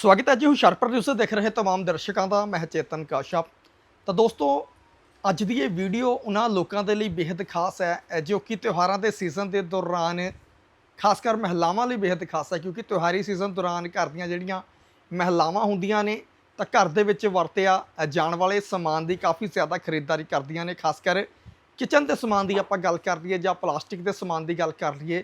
ਸਵਾਗਤ ਹੈ ਜੀ ਹੁਸ਼ਿਆਰਪੁਰ ਨਿਊਜ਼ ਦੇਖ ਰਹੇ तमाम ਦਰਸ਼ਕਾਂ ਦਾ, ਮੈਂ ਚੇਤਨ ਕਾਸ਼ਪ। ਤਾਂ ਦੋਸਤੋ, ਅੱਜ ਦੀ ਇਹ ਵੀਡੀਓ ਉਹਨਾਂ ਲੋਕਾਂ ਦੇ ਲਈ ਬੇहद ਖਾਸ ਹੈ ਜੋ ਕਿ ਤਿਉਹਾਰਾਂ ਦੇ ਸੀਜ਼ਨ ਦੇ ਦੌਰਾਨ, ਖਾਸ ਕਰ ਮਹਿਲਾਵਾਂ ਲਈ ਬੇहद ਖਾਸ ਹੈ, ਕਿਉਂਕਿ ਤਿਉਹਾਰੀ ਸੀਜ਼ਨ ਦੌਰਾਨ ਘਰ ਦੀਆਂ ਜਿਹੜੀਆਂ ਮਹਿਲਾਵਾਂ ਹੁੰਦੀਆਂ ਨੇ, ਤਾਂ ਘਰ ਦੇ ਵਿੱਚ ਵਰਤਿਆ ਜਾਣ ਵਾਲੇ ਸਮਾਨ ਦੀ ਕਾਫੀ ਜ਼ਿਆਦਾ ਖਰੀਦਦਾਰੀ ਕਰਦੀਆਂ ਨੇ, ਖਾਸ ਕਰ ਕਿਚਨ ਦੇ ਸਮਾਨ ਦੀ ਆਪਾਂ ਗੱਲ ਕਰ ਲਈਏ ਜਾਂ ਪਲਾਸਟਿਕ ਦੇ ਸਮਾਨ ਦੀ ਗੱਲ ਕਰ ਲਈਏ,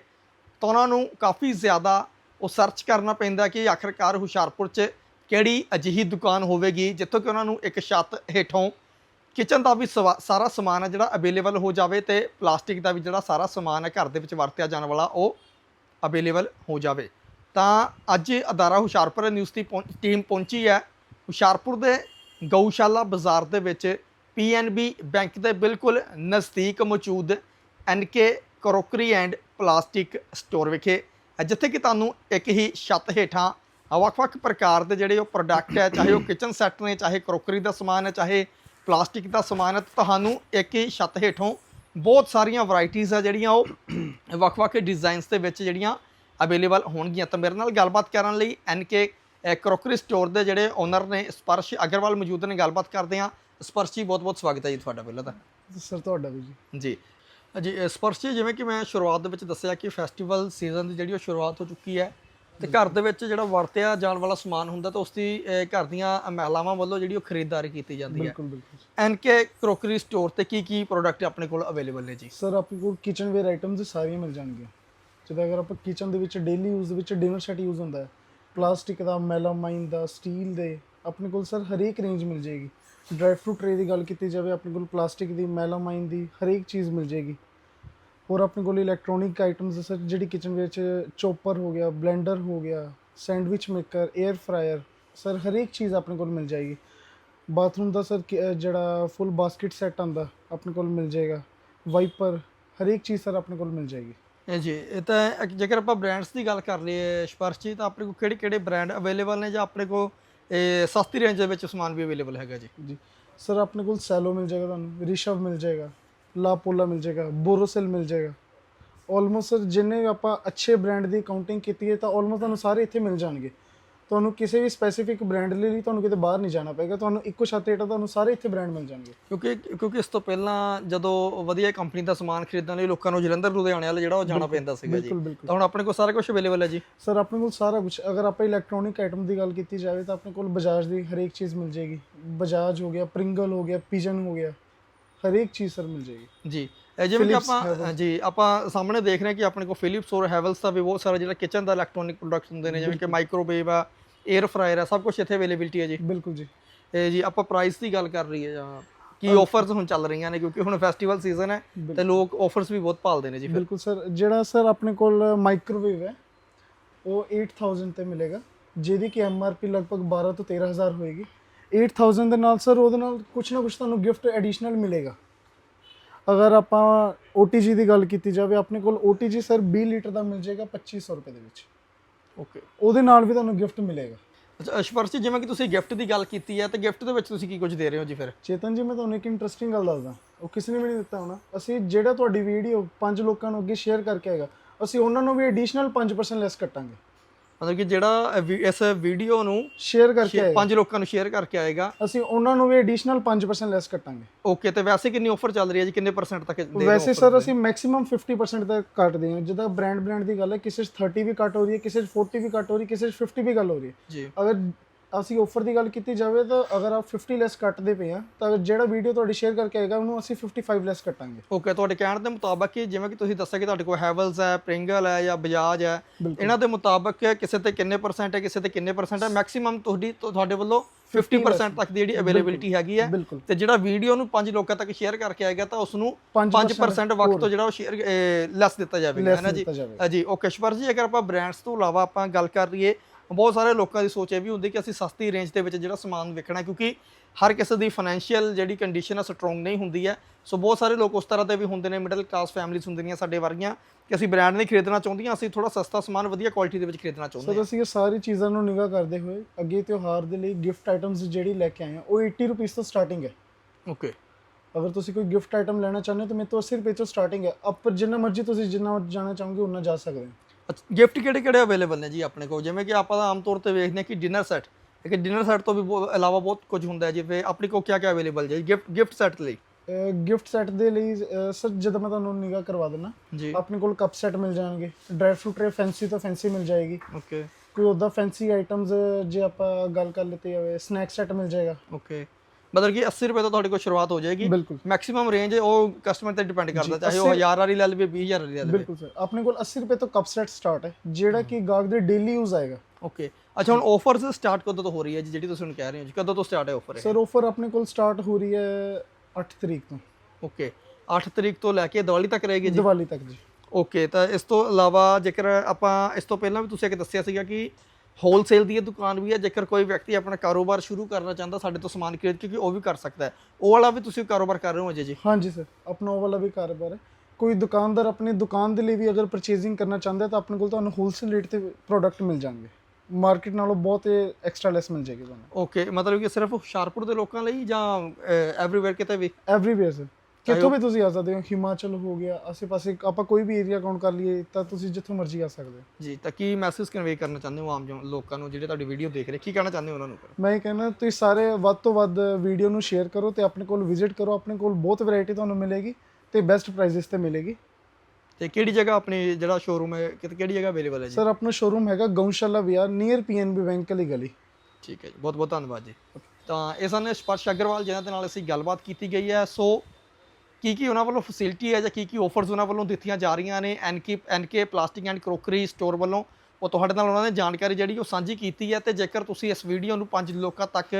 ਤਾਂ ਉਹਨਾਂ ਨੂੰ ਕਾਫੀ ਜ਼ਿਆਦਾ ਉਹ ਸਰਚ ਕਰਨਾ ਪੈਂਦਾ ਕਿ ਆਖਰਕਾਰ ਹੁਸ਼ਿਆਰਪੁਰ 'ਚ ਕਿਹੜੀ ਅਜਿਹੀ ਦੁਕਾਨ ਹੋਵੇਗੀ, ਜਿੱਥੋਂ ਕਿ ਉਹਨਾਂ ਨੂੰ ਇੱਕ ਛੱਤ ਹੇਠੋਂ ਕਿਚਨ ਦਾ ਵੀ ਸਵਾ- ਸਾਰਾ ਸਮਾਨ ਹੈ ਜਿਹੜਾ ਅਵੇਲੇਬਲ ਹੋ ਜਾਵੇ ਤੇ ਪਲਾਸਟਿਕ ਦਾ ਵੀ ਜਿਹੜਾ ਸਾਰਾ ਸਮਾਨ ਹੈ ਘਰ ਦੇ ਵਿੱਚ ਵਰਤਿਆ ਜਾਣ ਵਾਲਾ ਉਹ ਅਵੇਲੇਬਲ ਹੋ ਜਾਵੇ। ਤਾਂ ਅੱਜ ਅਦਾਰਾ ਹੁਸ਼ਿਆਰਪੁਰ ਨਿਊਜ਼ ਦੀ ਪਹੁੰ- ਟੀਮ ਪਹੁੰਚੀ ਹੈ। ਹੁਸ਼ਿਆਰਪੁਰ ਦੇ ਗਊਸ਼ਾਲਾ ਬਾਜ਼ਾਰ ਦੇ ਵਿੱਚ ਪੀਐਨਬੀ ਬੈਂਕ ਦੇ ਬਿਲਕੁਲ ਨਜ਼ਦੀਕ ਮੌਜੂਦ NK crockery and plastic store ਵਿਖੇ ਜਿੱਥੇ ਕਿ ਤੁਹਾਨੂੰ ਇੱਕ ਹੀ ਛੱਤ ਹੇਠਾਂ ਵੱਖ-ਵੱਖ ਪ੍ਰਕਾਰ ਦੇ ਜਿਹੜੇ ਉਹ ਪ੍ਰੋਡਕਟ ਹੈ ਚਾਹੇ ਉਹ ਕਿਚਨ ਸੈੱਟ ਨੇ ਚਾਹੇ ਕਰੋਕਰੀ ਦਾ ਸਮਾਨ ਹੈ ਚਾਹੇ ਪਲਾਸਟਿਕ ਦਾ ਸਮਾਨ ਹੈ ਤੁਹਾਨੂੰ ਇੱਕ ਹੀ ਛੱਤ ਹੇਠੋਂ ਬਹੁਤ ਸਾਰੀਆਂ ਵੈਰਾਈਟੀਆਂ ਆ ਜਿਹੜੀਆਂ ਉਹ ਵੱਖ-ਵੱਖ ਡਿਜ਼ਾਈਨਸ ਦੇ ਵਿੱਚ ਜਿਹੜੀਆਂ ਅਵੇਲੇਬਲ ਹੋਣਗੀਆਂ। ਤਾਂ ਮੇਰੇ ਨਾਲ ਗੱਲਬਾਤ ਕਰਨ ਲਈ ਐਨਕੇ ਕਰੋਕਰੀ ਸਟੋਰ ਦੇ ਜਿਹੜੇ ਓਨਰ ਨੇ ਸਪਰਸ਼ ਅਗਰਵਾਲ ਮੌਜੂਦ ਨੇ ਗੱਲਬਾਤ ਕਰਦੇ ਹਾਂ। ਸਪਰਸ਼ ਜੀ ਬਹੁਤ-ਬਹੁਤ ਸਵਾਗਤ ਹੈ ਜੀ ਤੁਹਾਡਾ ਪਹਿਲਾਂ ਤਾਂ। ਸਰ ਤੁਹਾਡਾ ਵੀ ਜੀ। ਜੀ ਜੀ ਸਪਰਸ਼ ਜੀ ਜਿਵੇਂ ਕਿ ਮੈਂ ਸ਼ੁਰੂਆਤ ਦੇ ਵਿੱਚ ਦੱਸਿਆ ਕਿ ਫੈਸਟੀਵਲ ਸੀਜ਼ਨ ਦੀ ਜਿਹੜੀ ਉਹ ਸ਼ੁਰੂਆਤ ਹੋ ਚੁੱਕੀ ਹੈ ਤੇ ਘਰ ਦੇ ਵਿੱਚ ਜਿਹੜਾ ਵਰਤਿਆ ਜਾਣ ਵਾਲਾ ਸਮਾਨ ਹੁੰਦਾ ਤਾਂ ਉਸ ਦੀ ਘਰ ਦੀਆਂ ਮਹਿਲਾਵਾਂ ਵੱਲੋਂ ਜਿਹੜੀ ਉਹ ਖਰੀਦਦਾਰੀ ਕੀਤੀ ਜਾਂਦੀ ਹੈ। ਬਿਲਕੁਲ ਬਿਲਕੁਲ। ਐਨਕੇ ਕਰੋਕਰੀ ਸਟੋਰ ਤੇ ਕੀ ਕੀ ਪ੍ਰੋਡਕਟ ਆਪਣੇ ਕੋਲ ਅਵੇਲੇਬਲ ਨੇ ਜੀ? ਸਰ ਆਪਣੇ ਕੋਲ ਕਿਚਨ ਵੇਅਰ ਆਈਟਮਸ ਸਾਰੀਆਂ ਮਿਲ ਜਾਣਗੀਆਂ ਜਿੱਦਾਂ ਅਗਰ ਆਪਾਂ ਕਿਚਨ ਦੇ ਵਿੱਚ ਡੇਲੀ ਯੂਜ਼ ਦੇ ਵਿੱਚ ਡਿਨਰ ਸੈੱਟ ਯੂਜ਼ ਹੁੰਦਾ ਹੈ ਪਲਾਸਟਿਕ ਦਾ ਮੈਲਾਮਾਈਨ ਦਾ ਸਟੀਲ ਦੇ ਆਪਣੇ ਕੋਲ ਸਰ ਹਰੇਕ ਰੇਂਜ ਮਿਲ ਜਾਏਗੀ। ਡਰਾਈ ਫਰੂਟ ਟਰੇ ਦੀ ਗੱਲ ਕੀਤੀ ਜਾਵੇ ਆਪਣੇ ਕੋਲ ਪਲਾਸਟਿਕ ਦੀ ਮੈਲਾਮਾਈਨ ਦੀ ਹਰੇਕ ਚੀਜ਼ ਮਿਲ ਜਾਏਗੀ। ਹੋਰ ਆਪਣੇ ਕੋਲ ਇਲੈਕਟ੍ਰੋਨਿਕ ਆਈਟਮਸ ਸਰ ਜਿਹੜੀ ਕਿਚਨ ਵਿੱਚ ਚੋਪਰ ਹੋ ਗਿਆ ਬਲੈਂਡਰ ਹੋ ਗਿਆ sandwich maker air fryer sir ਹਰੇਕ ਚੀਜ਼ ਆਪਣੇ ਕੋਲ ਮਿਲ ਜਾਏਗੀ। ਬਾਥਰੂਮ ਦਾ ਸਰ ਜਿਹੜਾ ਫੁੱਲ ਬਾਸਕਟ ਸੈੱਟ ਆਂਦਾ ਆਪਣੇ ਕੋਲ ਮਿਲ ਜਾਏਗਾ। ਵਾਈਪਰ ਹਰੇਕ ਚੀਜ਼ ਸਰ ਆਪਣੇ ਕੋਲ ਮਿਲ ਜਾਏਗੀ। ਜੀ ਇਹ ਤਾਂ ਜੇਕਰ ਆਪਾਂ ਬ੍ਰਾਂਡਸ ਦੀ ਗੱਲ ਕਰ ਲਈਏ ਸਪਰਸ਼ ਜੀ ਤਾਂ ਆਪਣੇ ਕੋਲ ਕਿਹੜੇ ਕਿਹੜੇ ਬ੍ਰਾਂਡ ਅਵੇਲੇਬਲ ਨੇ ਜਾਂ ਆਪਣੇ ਕੋਲ ਇਹ ਸਸਤੀ ਰੇਂਜ ਦੇ ਵਿੱਚ ਸਮਾਨ ਵੀ ਅਵੇਲੇਬਲ ਹੈਗਾ ਜੀ? ਜੀ ਸਰ ਆਪਣੇ ਕੋਲ ਸੈਲੋ ਮਿਲ ਜਾਏਗਾ ਤੁਹਾਨੂੰ ਰਿਸ਼ਵ ਮਿਲ ਜਾਏਗਾ ਲਾਪੋਲਾ ਮਿਲ ਜਾਏਗਾ ਬੋਰੋਸੈਲ ਮਿਲ ਜਾਏਗਾ। ਆਲਮੋਸਟ ਸਰ ਜਿੰਨੇ ਵੀ ਆਪਾਂ ਅੱਛੇ ਬ੍ਰਾਂਡ ਦੀ ਕਾਊਂਟਿੰਗ ਕੀਤੀ ਹੈ ਤਾਂ ਆਲਮੋਸਟ ਤੁਹਾਨੂੰ ਸਾਰੇ ਇੱਥੇ ਮਿਲ ਜਾਣਗੇ। ਤੁਹਾਨੂੰ ਕਿਸੇ ਵੀ ਸਪੈਸੀਫਿਕ ਬ੍ਰਾਂਡ ਲਈ ਤੁਹਾਨੂੰ ਕਿਤੇ ਬਾਹਰ ਨਹੀਂ ਜਾਣਾ ਪਏਗਾ ਤੁਹਾਨੂੰ ਇੱਕੋ ਛੱਤ ਹੇਠਾਂ ਤੁਹਾਨੂੰ ਸਾਰੇ ਇੱਥੇ ਬ੍ਰਾਂਡ ਮਿਲ ਜਾਣਗੇ। ਕਿਉਂਕਿ ਕਿਉਂਕਿ ਇਸ ਤੋਂ ਪਹਿਲਾਂ ਜਦੋਂ ਵਧੀਆ ਕੰਪਨੀ ਦਾ ਸਮਾਨ ਖਰੀਦਣ ਲਈ ਲੋਕਾਂ ਨੂੰ ਜਲੰਧਰ ਲੁਧਿਆਣੇ ਵਾਲਾ ਜਿਹੜਾ ਉਹ ਜਾਣਾ ਪੈਂਦਾ ਸੀਗਾ ਜੀ। ਤਾਂ ਹੁਣ ਆਪਣੇ ਕੋਲ ਸਾਰਾ ਕੁਝ ਅਵੇਲੇਬਲ ਹੈ ਜੀ? ਸਰ ਆਪਣੇ ਕੋਲ ਸਾਰਾ ਕੁਝ ਅਗਰ ਆਪਾਂ ਇਲੈਕਟ੍ਰੋਨਿਕ ਆਈਟਮ ਦੀ ਗੱਲ ਕੀਤੀ ਜਾਵੇ ਤਾਂ ਆਪਣੇ ਕੋਲ ਬਜਾਜ ਦੀ ਹਰੇਕ ਚੀਜ਼ ਮਿਲ ਜਾਏਗੀ। ਬਜਾਜ ਹੋ ਗਿਆ ਪ੍ਰਿੰਗਲ ਹੋ ਗਿਆ ਪੀਜਨ ਹੋ ਗਿਆ। ਹਰੇਕ ਚੀਜ਼ ਸਰ ਮਿਲ ਜਾਏਗੀ। ਜੀ ਜਿਵੇਂ ਕਿ ਆਪਾਂ ਜੀ ਆਪਾਂ ਸਾਹਮਣੇ ਦੇਖ ਰਹੇ ਹਾਂ ਕਿ ਆਪਣੇ ਕੋਲ ਫਿਲਿਪਸ ਔਰ ਹੈਵਲਸ ਦਾ ਵੀ ਬਹੁਤ ਸਾਰਾ ਜਿਹੜਾ ਕਿਚਨ ਦਾ ਇਲੈਕਟ੍ਰੋਨਿਕ ਪ੍ਰੋਡਕਟਸ ਹੁੰਦੇ ਨੇ ਜਿਵੇਂ ਕਿ ਮਾਈਕ੍ਰੋਵੇਵ ਆ 에ਅਰ ਫਰਾਇਰ ਆ ਸਭ ਕੁਝ ਇੱਥੇ ਅਵੇਲੇਬਿਲਟੀ ਹੈ ਜੀ। ਬਿਲਕੁਲ ਜੀ। ਇਹ ਜੀ ਆਪਾਂ ਪ੍ਰਾਈਸ ਦੀ ਗੱਲ ਕਰ ਰਹੀ ਹੈ ਜਾਂ ਕੀ ਆਫਰਸ ਹੁਣ ਚੱਲ ਰਹੀਆਂ ਨੇ ਕਿਉਂਕਿ ਹੁਣ ਫੈਸਟੀਵਲ ਸੀਜ਼ਨ ਹੈ ਤੇ ਲੋਕ ਆਫਰਸ ਵੀ ਬਹੁਤ ਭਾਲਦੇ ਨੇ ਜੀ ਬਿਲਕੁਲ ਸਰ ਜਿਹੜਾ ਸਰ ਆਪਣੇ ਕੋਲ ਮਾਈਕ੍ਰੋਵੇਵ ਹੈ ਉਹ 8000 ਤੇ ਮਿਲੇਗਾ ਜਿਹਦੀ ਕਿ ਐਮਆਰਪੀ ਲਗਭਗ 12 ਤੋਂ 13000 ਹੋਏਗੀ। 8000 ਦੇ ਨਾਲ ਸਰ ਉਹਦੇ ਨਾਲ ਕੁਝ ਨਾ ਕੁਝ ਤੁਹਾਨੂੰ ਗਿਫਟ ਐਡੀਸ਼ਨਲ ਮਿਲੇਗਾ। ਅਗਰ ਆਪਾਂ OTG ਦੀ ਗੱਲ ਕੀਤੀ ਜਾਵੇ ਆਪਣੇ ਕੋਲ OTG ਸਰ 20 ਲੀਟਰ ਦਾ ਮਿਲ ਜਾਏਗਾ 2500 ਰੁਪਏ ਦੇ ਵਿੱਚ। ਓਕੇ ਉਹਦੇ ਨਾਲ ਵੀ ਤੁਹਾਨੂੰ ਗਿਫਟ ਮਿਲੇਗਾ। ਅੱਛਾ ਅਸ਼ਪਰਸ਼ ਜੀ ਜਿਵੇਂ ਕਿ ਤੁਸੀਂ ਗਿਫਟ ਦੀ ਗੱਲ ਕੀਤੀ ਹੈ ਤੇ ਗਿਫਟ ਦੇ ਵਿੱਚ ਤੁਸੀਂ ਕੀ ਕੁਝ ਦੇ ਰਹੇ ਹੋ ਜੀ ਫਿਰ? ਚੇਤਨ ਜੀ ਮੈਂ ਤੁਹਾਨੂੰ ਇੱਕ ਇੰਟਰਸਟਿੰਗ ਗੱਲ ਦੱਸਦਾ। ਉਹ ਕਿਸੇ ਨੇ ਵੀ ਨਹੀਂ ਦਿੱਤਾ ਹੋਣਾ। ਅਸੀਂ ਜਿਹੜਾ ਤੁਹਾਡੀ ਵੀਡੀਓ ਪੰਜ ਲੋਕਾਂ ਨੂੰ ਅੱਗੇ ਸ਼ੇਅਰ ਕਰਕੇ ਆਏਗਾ ਅਸੀਂ ਉਹਨਾਂ ਨੂੰ ਵੀ ਐਡੀਸ਼ਨਲ 5% ਲੈਸ ਕੱਟਾਂਗੇ। ਮਤਲਬ ਕਿ ਜਿਹੜਾ ਇਸ ਵੀਡੀਓ ਨੂੰ ਸ਼ੇਅਰ ਕਰਕੇ ਆਏਗਾ ਪੰਜ ਲੋਕਾਂ ਨੂੰ ਸ਼ੇਅਰ ਕਰਕੇ ਆਏਗਾ। ਅਸੀਂ ਉਹਨਾਂ ਨੂੰ ਵੀ ਐਡੀਸ਼ਨਲ 5% ਲੈਸ ਕੱਟਾਂਗੇ। ਓਕੇ ਤੇ ਵੈਸੇ ਕਿੰਨੀ ਆਫਰ ਚੱਲ ਰਹੀ ਹੈ ਜੀ? ਕਿੰਨੇ ਪਰਸੈਂਟ ਤੱਕ ਦੇ ਵੈਸੇ ਸਰ? ਅਸੀਂ ਮੈਕਸਿਮਮ 50% ਤੱਕ ਕੱਟਦੇ ਹਾਂ। ਜਿੱਦਾਂ ਬ੍ਰਾਂਡ ਬ੍ਰਾਂਡ ਦੀ ਗੱਲ ਹੈ ਕਿਸੇ 'ਚ 30 ਵੀ ਕੱਟ ਹੋ ਰਹੀ ਹੈ ਕਿਸੇ 'ਚ 40 ਵੀ ਕੱਟ ਹੋ ਰਹੀ ਹੈ ਕਿਸੇ 'ਚ 50 ਵੀ ਗੱਲ ਹੋ ਰਹੀ ਹੈ। ਜੀ। ਅਗਰ ਅਸੀਂ ਆਫਰ ਦੀ ਗੱਲ ਕੀਤੀ ਜਾਵੇ ਤਾਂ ਅਗਰ ਆਪ 50 ਲੈਸ ਕੱਟਦੇ ਪਏ ਆ ਤਾਂ ਜਿਹੜਾ ਵੀਡੀਓ ਤੁਹਾਡੀ ਸ਼ੇਅਰ ਕਰਕੇ ਆਏਗਾ ਉਹਨੂੰ ਅਸੀਂ 55 ਲੈਸ ਕੱਟਾਂਗੇ। ਓਕੇ ਤੁਹਾਡੇ ਕਹਿਣ ਦੇ ਮੁਤਾਬਕ ਕਿ ਜਿਵੇਂ ਕਿ ਤੁਸੀਂ ਦੱਸਿਆ ਕਿ ਤੁਹਾਡੇ ਕੋਲ ਹੈਵਲਸ ਹੈ ਪ੍ਰਿੰਗਲ ਹੈ ਜਾਂ ਬਜਾਜ ਹੈ। ਇਹਨਾਂ ਦੇ ਮੁਤਾਬਕ ਕਿਸੇ ਤੇ ਕਿੰਨੇ ਪਰਸੈਂਟ ਹੈ ਕਿਸੇ ਤੇ ਕਿੰਨੇ ਪਰਸੈਂਟ ਹੈ ਮੈਕਸਿਮਮ ਤੁਹਾਡੀ ਤੁਹਾਡੇ ਵੱਲੋਂ 50% ਤੱਕ ਦੀ ਜਿਹੜੀ ਅਵੇਲੇਬਿਲਿਟੀ ਹੈਗੀ ਹੈ। ਤੇ ਜਿਹੜਾ ਵੀਡੀਓ ਨੂੰ ਪੰਜ ਲੋਕਾਂ ਤੱਕ ਸ਼ੇਅਰ ਕਰਕੇ ਆਏਗਾ ਤਾਂ ਉਸ ਨੂੰ 5% 5% ਵਕਤ ਤੋਂ ਜਿਹੜਾ ਉਹ ਸ਼ੇਅਰ ਲੈਸ ਦਿੱਤਾ ਜਾਵੇਗਾ ਹੈ ਨਾ ਜੀ? ਜੀ ਓਕੇ ਸ਼ਪਰ ਜੀ ਅਗਰ ਆਪਾਂ ਬ੍ਰਾਂਡਸ ਤੋਂ ਇਲਾਵਾ ਆਪਾਂ ਗੱਲ ਕਰ ਲਈਏ ਬਹੁਤ ਸਾਰੇ ਲੋਕਾਂ ਦੀ ਸੋਚ ਇਹ ਵੀ ਹੁੰਦੀ ਕਿ ਅਸੀਂ ਸਸਤੀ ਰੇਂਜ ਦੇ ਵਿੱਚ ਜਿਹੜਾ ਸਮਾਨ ਵੇਖਣਾ ਕਿਉਂਕਿ ਹਰ ਕਿਸੇ ਦੀ ਫਾਈਨੈਂਸ਼ੀਅਲ ਜਿਹੜੀ ਕੰਡੀਸ਼ਨ ਹੈ ਸਟਰੋਂਗ ਨਹੀਂ ਹੁੰਦੀ ਹੈ। ਸੋ ਬਹੁਤ ਸਾਰੇ ਲੋਕ ਉਸ ਤਰ੍ਹਾਂ ਦੇ ਵੀ ਹੁੰਦੇ ਨੇ ਮਿਡਲ ਕਲਾਸ ਫੈਮਿਲੀਜ਼ ਹੁੰਦੀਆਂ ਸਾਡੇ ਵਰਗੀਆਂ ਕਿ ਅਸੀਂ ਬ੍ਰਾਂਡ ਨਹੀਂ ਖਰੀਦਣਾ ਚਾਹੁੰਦੀਆਂ ਅਸੀਂ ਥੋੜਾ ਸਸਤਾ ਸਮਾਨ ਵਧੀਆ ਕੁਆਲਿਟੀ ਦੇ ਵਿੱਚ ਖਰੀਦਣਾ ਚਾਹੁੰਦੇ ਸਰ ਅਸੀਂ ਇਹ ਸਾਰੀ ਚੀਜ਼ਾਂ ਨੂੰ ਨਿਗਾਹ ਕਰਦੇ ਹੋਏ ਅੱਗੇ ਤਿਉਹਾਰ ਦੇ ਲਈ ਗਿਫਟ ਆਈਟਮਸ ਜਿਹੜੀ ਲੈ ਕੇ ਆਏ ਹਾਂ ਉਹ 80 ਰੁਪਏ ਤੋਂ ਸਟਾਰਟਿੰਗ ਹੈ। ਹਾਂ ਓਕੇ ਅਗਰ ਤੁਸੀਂ ਕੋਈ ਗਿਫਟ ਆਈਟਮ ਲੈਣਾ ਚਾਹੁੰਦੇ ਹੋ ਤਾਂ ਮੇਰੇ ਤੋਂ 80 ਰੁਪਏ ਤੋਂ ਸਟਾਰਟਿੰਗ ਹੈ। ਅਪ ਜਿੰਨਾ ਮਰਜ਼ੀ ਤੁਸੀਂ ਜਿੰਨਾ ਜਾਣਾ ਚਾਹੋਗੇ ਉਨਾ ਜਾ ਸਕਦੇ ਹੋ। ਗਿਫਟ ਕਿਹੜੇ ਕਿਹੜੇ ਅਵੇਲੇਬਲ ਨੇ ਜੀ ਆਪਣੇ ਕੋਲ? ਜਿਵੇਂ ਕਿ ਆਪਾਂ ਆਮ ਤੌਰ ਤੇ ਵੇਖਦੇ ਹਾਂ ਕਿ ਡਿਨਰ ਸੈੱਟ ਇੱਕ ਡਿਨਰ ਸੈੱਟ ਤੋਂ ਵੀ ਇਲਾਵਾ ਬਹੁਤ ਕੁਝ ਹੁੰਦਾ ਹੈ ਜਿਵੇਂ ਆਪਣੇ ਕੋਲ ਕੀ ਕੀ ਅਵੇਲੇਬਲ ਜੀ? ਗਿਫਟ ਗਿਫਟ ਸੈੱਟ ਲਈ। ਗਿਫਟ ਸੈੱਟ ਦੇ ਲਈ ਸਰ ਜਦੋਂ ਮੈਂ ਤੁਹਾਨੂੰ ਨਿਗਾਹ ਕਰਵਾ ਦਿੰਦਾ ਆਪਣੇ ਕੋਲ ਕੱਪ ਸੈੱਟ ਮਿਲ ਜਾਣਗੇ। ਡਰਾਈ ਫਰੂਟ ਰੇ ਫੈਂਸੀ ਤੋਂ ਫੈਂਸੀ ਮਿਲ ਜਾਏਗੀ। ਓਕੇ ਕੋਈ ਉਹਦਾ ਫੈਂਸੀ ਆਈਟਮਸ ਜੇ ਆਪਾਂ ਗੱਲ ਕਰ ਲਈਏ ਹੋਵੇ ਸਨੈਕ ਸੈੱਟ ਮਿਲ ਜਾਏਗਾ। ਓਕੇ ਮਤਲਬ ਕਿ 80 ਰੁਪਏ ਤੋਂ ਤੁਹਾਡੇ ਕੋਲ ਸ਼ੁਰੂਆਤ ਹੋ ਜਾਏਗੀ। ਮੈਕਸਿਮਮ ਰੇਂਜ ਉਹ ਕਸਟਮਰ ਤੇ ਡਿਪੈਂਡ ਕਰਦਾ ਚਾਹੇ ਉਹ 1000 ਵਾਲੀ ਲੈ ਲਵੇ 20000 ਵਾਲੀ ਲੈ ਲਵੇ। ਬਿਲਕੁਲ ਸਰ। ਆਪਣੇ ਕੋਲ 80 ਰੁਪਏ ਤੋਂ ਕੱਪ ਸੈੱਟ ਸਟਾਰਟ ਹੈ ਜਿਹੜਾ ਕਿ ਗਾਹਕ ਦੇ ਡੇਲੀ ਯੂਜ਼ ਆਏਗਾ। ਓਕੇ ਅੱਛਾ ਹੁਣ ਆਫਰਸ ਸਟਾਰਟ ਕਦੋਂ ਤੋਂ ਹੋ ਰਹੀ ਹੈ ਜੀ ਜਿਹੜੀ ਤੁਸੀਂ ਹੁਣ ਕਹਿ ਰਹੇ ਹੋ ਜੀ? ਕਦੋਂ ਤੋਂ ਸਟਾਰਟ ਹੈ ਆਫਰ ਸਰ ਆਫਰ ਆਪਣੇ ਕੋਲ ਸਟਾਰਟ ਹੋ ਰਹੀ ਹੈ 8 ਤਰੀਕ ਤੋਂ। ਓਕੇ 8 ਤਰੀਕ ਤੋਂ ਲੈ ਕੇ ਦੀਵਾਲੀ ਤੱਕ ਰਹੇਗੀ ਜੀ? ਦੀਵਾਲੀ ਤੱਕ ਜੀ। ਓਕੇ ਤਾਂ ਇਸ ਤੋਂ ਇਲਾਵਾ ਜੇਕਰ ਆਪਾਂ ਇਸ ਤੋਂ ਪਹਿਲਾਂ ਵੀ ਤੁਸੀਂ ਇੱਕ ਦੱਸਿਆ ਸੀਗਾ ਕਿ ਹੋਲਸੇਲ ਦੀ ਇਹ ਦੁਕਾਨ ਵੀ ਹੈ ਜੇਕਰ ਕੋਈ ਵਿਅਕਤੀ ਆਪਣਾ ਕਾਰੋਬਾਰ ਸ਼ੁਰੂ ਕਰਨਾ ਚਾਹੁੰਦਾ ਸਾਡੇ ਤੋਂ ਸਮਾਨ ਖਰੀਦ ਕੇ ਉਹ ਵੀ ਕਰ ਸਕਦਾ ਹੈ। ਉਹ ਵਾਲਾ ਵੀ ਤੁਸੀਂ ਕਾਰੋਬਾਰ ਕਰ ਰਹੇ ਹੋ ਅਜੇ ਜੀ? ਹਾਂਜੀ ਸਰ ਆਪਣਾ ਉਹ ਵਾਲਾ ਵੀ ਕਾਰੋਬਾਰ ਹੈ। ਕੋਈ ਦੁਕਾਨਦਾਰ ਆਪਣੀ ਦੁਕਾਨ ਦੇ ਲਈ ਵੀ ਅਗਰ ਪਰਚੇਜ਼ਿੰਗ ਕਰਨਾ ਚਾਹੁੰਦਾ ਹੈ ਤਾਂ ਆਪਣੇ ਕੋਲ ਤੁਹਾਨੂੰ ਹੋਲਸੇਲ ਰੇਟ ਤੇ ਪ੍ਰੋਡਕਟ ਮਿਲ ਜਾਣਗੇ। ਮਾਰਕੀਟ ਨਾਲੋਂ ਬਹੁਤ ਐਕਸਟਰਾ ਲੈਸ ਮਿਲ ਜਾਏਗੀ ਤੁਹਾਨੂੰ। ਓਕੇ ਮਤਲਬ ਕਿ ਸਿਰਫ ਹੁਸ਼ਿਆਰਪੁਰ ਦੇ ਲੋਕਾਂ ਲਈ ਜਾਂ ਐਵਰੀਵੇਅਰ ਕਿਤੇ ਵੀ? Everywhere sir. ਕਿੱਥੋਂ ਵੀ ਤੁਸੀਂ ਆ ਸਕਦੇ ਹੋ? ਹਿਮਾਚਲ ਹੋ ਗਿਆ ਆਸੇ-ਪਾਸੇ ਆਪਾਂ ਕੋਈ ਵੀ ਏਰੀਆ ਕਾਊਂਟ ਕਰ ਲਈਏ ਤਾਂ ਤੁਸੀਂ ਜਿੱਥੋਂ ਮਰਜ਼ੀ ਆ ਸਕਦੇ ਹੋ। ਜੀ ਤਾਂ ਕੀ ਮੈਸੇਜ ਕਨਵੇ ਕਰਨਾ ਚਾਹੁੰਦੇ ਹੋ ਆਮ ਜੋ ਲੋਕਾਂ ਨੂੰ ਜਿਹੜੇ ਤੁਹਾਡੀ ਵੀਡੀਓ ਦੇਖ ਰਹੇ? ਕੀ ਕਹਿਣਾ ਚਾਹੁੰਦੇ ਹੋ ਉਹਨਾਂ ਨੂੰ? ਮੈਂ ਇਹ ਕਹਿੰਦਾ ਤੁਸੀਂ ਸਾਰੇ ਵੱਧ ਤੋਂ ਵੱਧ ਵੀਡੀਓ ਨੂੰ ਸ਼ੇਅਰ ਕਰੋ ਤੇ ਆਪਣੇ ਕੋਲ ਵਿਜ਼ਿਟ ਕਰੋ। ਆਪਣੇ ਕੋਲ ਬਹੁਤ ਵੈਰਾਈਟੀ ਤੁਹਾਨੂੰ ਮਿਲੇਗੀ ਤੇ ਬੈਸਟ ਪ੍ਰਾਈਸਿਸ ਤੇ ਮਿਲੇਗੀ। ਤੇ ਕਿਹੜੀ ਜਗ੍ਹਾ ਆਪਣੀ ਜਿਹੜਾ ਸ਼ੋਰੂਮ ਹੈ ਕਿਹੜੀ ਜਗ੍ਹਾ ਅਵੇਲੇਬਲ ਹੈ ਜੀ? ਸਰ ਆਪਣਾ ਸ਼ੋਰੂਮ ਹੈਗਾ ਗਊਸ਼ਾਲਾ ਵਿਆਰ ਨੀਅਰ ਪੀਐਨਬੀ ਬੈਂਕ ਵਾਲੀ ਗਲੀ। ਠੀਕ ਹੈ ਜੀ ਬਹੁਤ ਬਹੁਤ ਧੰਨਵਾਦ ਜੀ। ਤਾਂ ਇਹ ਸਨ ਸਪਰਸ਼ ਅਗਰਵਾਲ ਜਿਨ੍ਹਾਂ ਦੇ ਨਾਲ ਅਸੀਂ ਗੱਲਬਾਤ ਕੀਤੀ ਗਈ ਹੈ। ਸੋ ਕੀ ਕੀ ਉਹਨਾਂ ਵੱਲੋਂ ਫੈਸਿਲਿਟੀ ਹੈ ਜਾਂ ਕੀ ਕੀ ਆਫਰਸ ਉਹਨਾਂ ਵੱਲੋਂ ਦਿੱਤੀਆਂ ਜਾ ਰਹੀਆਂ ਨੇ NK NK plastic and crockery store ਵੱਲੋਂ? ਉਹ ਤੁਹਾਡੇ ਨਾਲ ਉਹਨਾਂ ਨੇ ਜਾਣਕਾਰੀ ਜਿਹੜੀ ਉਹ ਸਾਂਝੀ ਕੀਤੀ ਹੈ ਤੇ ਜੇਕਰ ਤੁਸੀਂ ਇਸ ਵੀਡੀਓ ਨੂੰ ਪੰਜ ਲੋਕਾਂ ਤੱਕ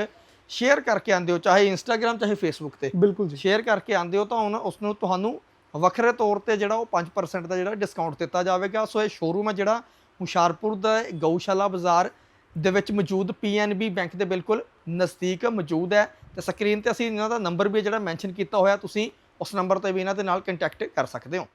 ਸ਼ੇਅਰ ਕਰਕੇ ਆਂਦੇ ਹੋ ਚਾਹੇ ਇੰਸਟਾਗ੍ਰam ਚਾਹੇ ਫੇਸਬੁੱਕ ਤੇ ਬਿਲਕੁਲ ਜੀ। ਸ਼ੇਅਰ ਕਰਕੇ ਆਂਦੇ ਹੋ ਤਾਂ ਉਹਨਾਂ ਉਸ ਨੂੰ ਤੁਹਾਨੂੰ ਵੱਖਰੇ ਤੌਰ ਤੇ ਜਿਹੜਾ ਉਹ 5% ਦਾ ਜਿਹੜਾ ਡਿਸਕਾਊਂਟ ਦਿੱਤਾ ਜਾਵੇਗਾ। ਸੋ ਇਹ ਸ਼ੋਰੂਮ ਹੈ ਜਿਹੜਾ ਹੁਸ਼ਿਆਰਪੁਰ ਦਾ ਗਊਸ਼ਾਲਾ ਬਾਜ਼ਾਰ ਦੇ ਵਿੱਚ ਮੌਜੂਦ ਪੀਐਨਬੀ ਬੈਂਕ ਦੇ ਬਿਲਕੁਲ ਨਜ਼ਦੀਕ ਮੌਜੂਦ ਹੈ। ਤੇ ਸਕਰੀਨ ਤੇ ਅਸੀਂ ਇਹਨਾਂ ਦਾ ਨੰਬਰ ਵੀ ਜਿਹੜਾ ਮੈਂਸ਼ਨ ਕੀਤਾ ਹੋਇਆ ਤੁਸੀਂ ਉਸ ਨੰਬਰ ਤੇ ਵੀ ਇਹਨਾਂ ਦੇ ਨਾਲ ਕੰਟੈਕਟ ਕਰ ਸਕਦੇ ਹੋ।